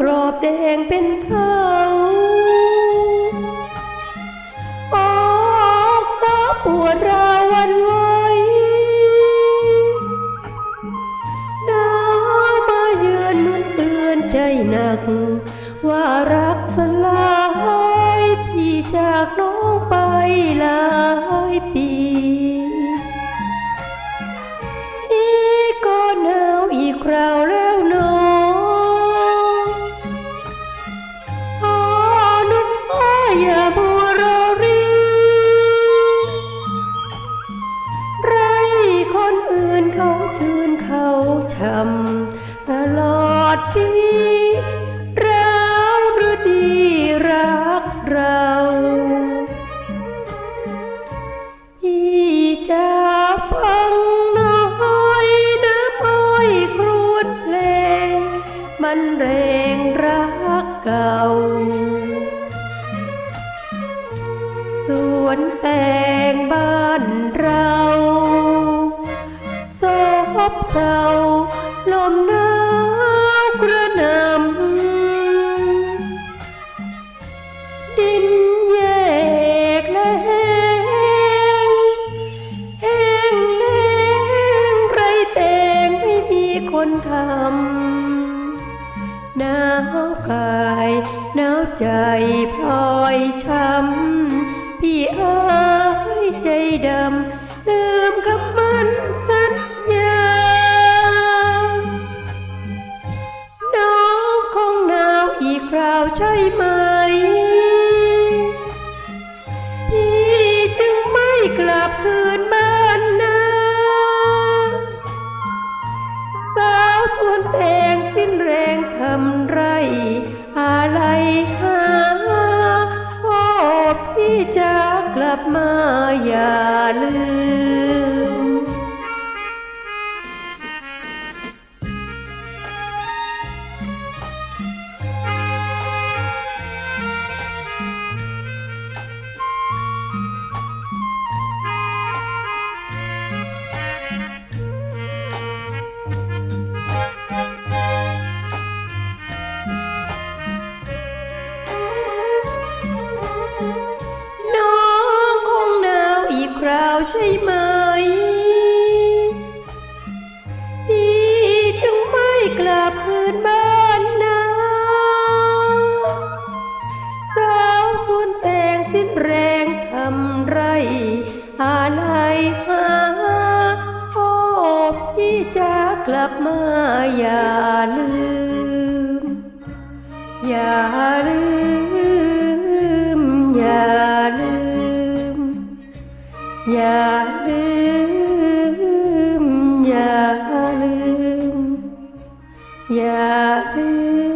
กรอบแดงเป็นเทาออกสาปวดราวันไวหนาวมาเยือนนวลเตือนใจหนัก ว่ารักสลายพี่จากน้องไปหลายปีำตลอดปีเราหรือดีรักเราพี่จะฟังน้อยน้ำอ้อยครวญเพลง มันแรงรักเก่า สวนแต่งบ้านเราซบเศร้า ลมหนาวกระหนำดินแยกและแห้งแห้งแล้งไรแต่งไม่มีคนทำหนาวกายหนาวใจพลอยช้ำพี่เอ้ยใจดำ ร อีกคราวใช่ไหม พี่จึงไม่กลับคืนบ้านนาสาวสวนแตงสิ้นแรงทำไรอะไรหาโอ้พี่จะกลับมาอย่าลืม อย่า อย่าลืม อย่าลืม อย่าลืม